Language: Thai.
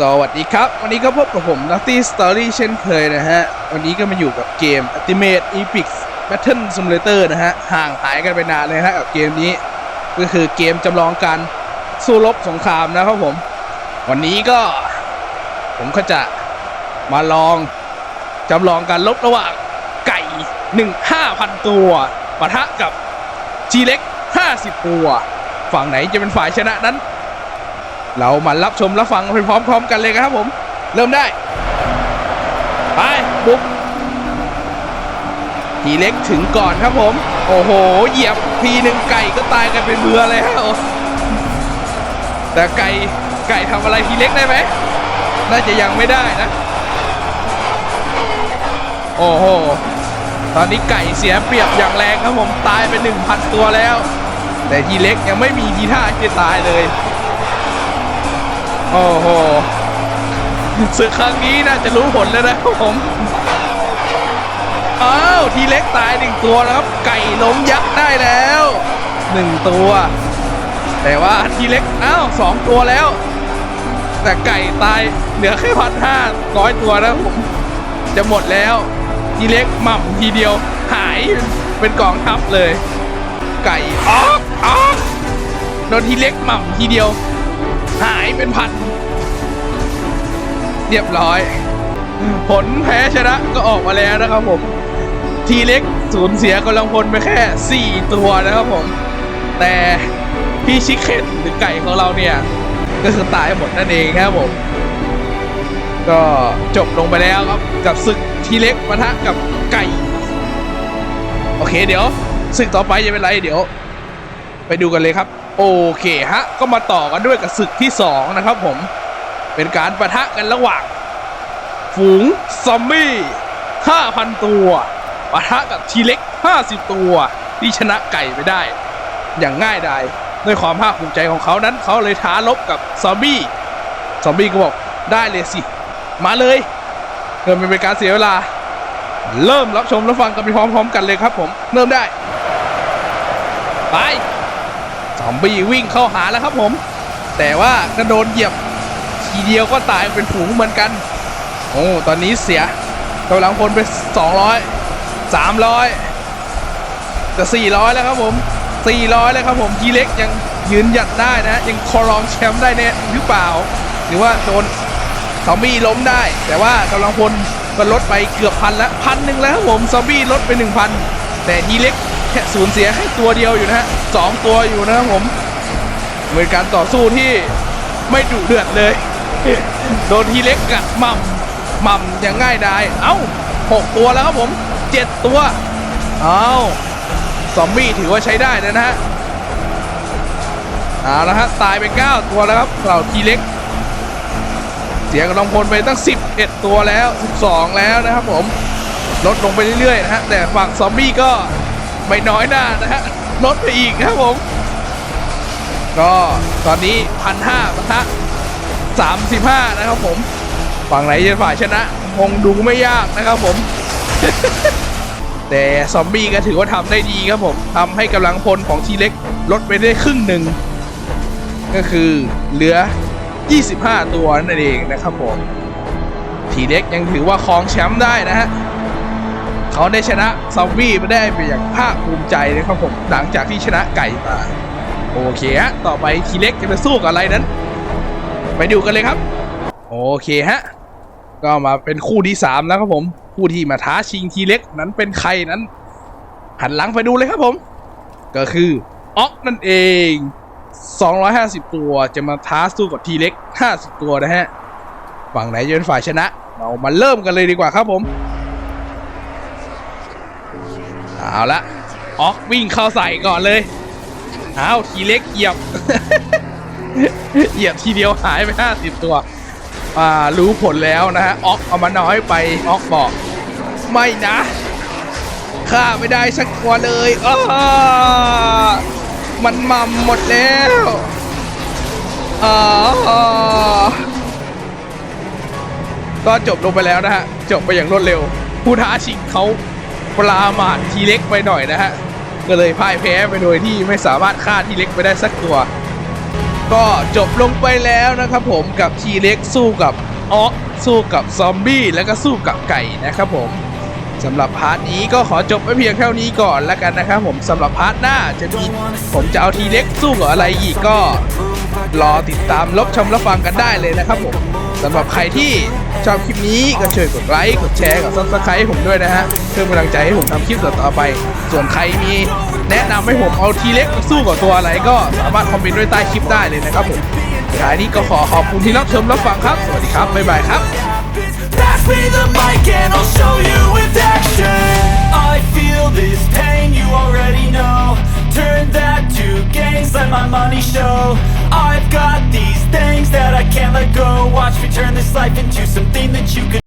สวัสดีครับ วันนี้ก็พบกับผมนัตตี้สตอรี่เช่นเคยนะฮะ วันนี้ก็มาอยู่กับเกม Ultimate Epic Battle Simulator นะฮะ ห่างหายกันไปนานเลยนะฮะกับเกมนี้ ก็คือเกมจำลองการสู้รบสงครามนะครับผม วันนี้ก็ ผมก็จะมาลองจำลองการลบระหว่างไก่หนึ่งห้าพันตัวปะทะกับจีเล็กห้าสิบตัว ฝั่งไหนจะเป็นฝ่ายชนะนั้น เรามารับชมรับฟังไปพร้อมๆกันเลยครับผม เริ่มได้ ไปบุกทีเล็กถึงก่อนครับผม โอ้โห เหยียบทีหนึ่งไก่ก็ตายกันเป็นเบือเลยฮะแต่ไก่ไก่ทำอะไรทีเล็กได้ไหมน่าจะยังไม่ได้นะ โอ้โห ตอนนี้ไก่เสียเปรียบอย่างแรงครับผม ตายไปหนึ่งพันตัวแล้ว แต่ทีเล็กยังไม่มีทีท่าจะตายเลย โอ้โหศึกครั้งนี้น่าจะรู้ผลแล้วนะผมอ้าวทีเล็กตายหนึ่งตัวแล้วครับ ไก่ล้มยักษ์ได้แล้วหนึ่งตัว แต่ว่าทีเล็กอ้าวสองตัวแล้ว แต่ไก่ตายเหลือแค่พันห้าร้อยตัวนะครับผมจะหมดแล้ว ทีเล็กหม่ำทีเดียวหายเป็นกองทัพเลย ไก่ออกออกโดนทีเล็กหม่ำทีเดียว หายเป็นพัน เรียบร้อย ผลแพ้ชนะก็ออกมาแล้วนะครับผม ทีเล็กสูญเสียกำลังพลไปแค่ 4 ตัวนะครับผม แต่พี่ชิคเคนหรือไก่ของเราเนี่ย ก็คือตายหมดนั่นเองครับผม ก็จบลงไปแล้วครับกับศึกทีเล็กปะทะกับไก่ โอเคเดี๋ยวศึกต่อไปจะเป็นไรเดี๋ยว ไปดูกันเลยครับ โอเคฮะ ก็มาต่อกันด้วยกับศึกที่ 2 นะครับผม เป็นการประทะกันระหว่าง ฝูงซอมบี้ 5,000 ตัวปะทะกับทีเล็ก 50 ตัว ที่ชนะไก่ไปได้ อย่างง่ายดายด้วยความภาคภูมิใจของเขานั้น เขาเลยท้าลบกับซอมบี้ ซอมบี้ก็บอกได้เลยสิ มาเลยเพื่อไม่เป็นการเสียเวลา เริ่มรับชมรับฟังกันไปพร้อมๆ กันเลยครับผม เริ่มได้ ไป อมบี้วิ่งเข้าหาแล้วครับผม แต่ว่ากระโดนเหยียบทีเดียวก็ตายเป็นฝูงเหมือนกัน โอ้ตอนนี้เสียกำลังพลไป 200 300 จะ 400 แล้วครับผม 400 แล้วครับผมทีเล็กยังยืนหยัดได้นะ ยังครองแชมป์ได้แน่หรือเปล่า หรือว่าโดนซอมบี้ล้มได้ แต่ว่ากำลังพลก็ลดไปเกือบพันแล้วพันหนึ่งแล้วครับผมซอมบี้ลดไป 1,000 แต่ทีเล็ก แค่สูญเสียแค่ตัวเดียวอยู่นะฮะสองตัวอยู่นะครับผมเป็นการต่อสู้ที่ไม่ดุเดือดเลย โดนทีเล็กกัดม่ำหม่ำอย่างง่ายดาย เอ้าหกตัวแล้วครับผมเจ็ดตัว เอ้าซอมบี้ถือว่าใช้ได้นะนะฮะเอาละฮะตายไปเก้าตัวแล้วครับเราทีเล็ก เสียกำลังพลไปตั้ง11ตัวแล้ว12แล้วนะครับผมลดลงไปเรื่อยๆนะฮะแต่ฝั่งซอมบี้ก็ ไม่น้อยหน้านะฮะลดไปอีกนะครับผม ก็ตอนนี้พันห้าปะทะสามสิบห้านะครับผม ฝั่งไหนจะฝ่ายชนะ คงดูไม่ยากนะครับผม แต่ซอมบี้ก็ถือว่าทำได้ดีครับผมทำให้กำลังพลของทีเล็กลดไปได้ครึ่งหนึ่ง ก็คือเหลือ 25 ตัวนั่นเองนะครับผมทีเล็กยังถือว่าครองแชมป์ได้นะฮะ เขาได้ชนะซอมบี้มาได้ไปอย่างภาคภูมิใจนะครับผมหลังจากที่ชนะไก่มาโอเคฮะต่อไปทีเล็กจะไปสู้กับอะไรนั้น ไปดูกันเลยครับ โอเคฮะก็มาเป็นคู่ที่สามแล้วครับผมคู่ที่มาท้าชิงทีเล็กนั้นเป็นใครนั้น หันหลังไปดูเลยครับผม ก็คืออ็อกนั่นเอง 250 ตัวจะมาท้าสู้กับทีเล็ก50 ตัวนะฮะฝั่งไหนจะเป็นฝ่ายชนะ เรามาเริ่มกันเลยดีกว่าครับผม เอาละออกวิ่งเข้าใส่ก่อนเลยเอาทีเล็กเหยียบ เหยียบทีเดียวหายไป50ตัว อ่า รู้ผลแล้วนะฮะออกเอามาน้อยไปออกบอก ไม่นะฆ่าไม่ได้สักตัวเลยอ้ามันมัมหมดแล้วอาก็จบลงไปแล้วนะฮะ จบไปอย่างรวดเร็ว ผู้ท้าชิงเขา ปรามาททีเล็กไปหน่อยนะฮะ ก็เลยพ่ายแพ้ไปโดยที่ไม่สามารถฆ่าทีเล็กไปได้สักตัว ก็จบลงไปแล้วนะครับผมกับทีเล็กสู้กับออกสู้กับซอมบี้แล้วก็สู้กับไก่นะครับผมสำหรับพาร์ทนี้ก็ขอจบไว้เพียงเท่านี้ก่อนแล้วกันนะครับผมสำหรับพาร์ทหน้าจะมีผมจะเอาทีเล็กสู้กับอะไรอีกก็ รอติดตามรับชมรับฟังกันได้เลยนะครับผมสำหรับใครที่ชอบคลิปนี้ก็ช่วยกดไลค์กดแชร์กับซับสไครต์ผมด้วยนะฮะเพื่อเป็นกำลังใจให้ผมทำคลิปต่อไป ส่วนใครมีแนะนำให้ผมเอาทีเล็กสู้กับตัวอะไรก็สามารถคอมเมนต์ด้วยใต้คลิปได้เลยนะครับผมท้ายนี้ก็ขอขอบคุณที่รับชมรับฟังครับ สวัสดีครับ บ๊ายบายครับ Pass me the mic and I'll show you with action. I feel this pain. my money show. I've got these things that I can't let go. Watch me turn this life into something that you could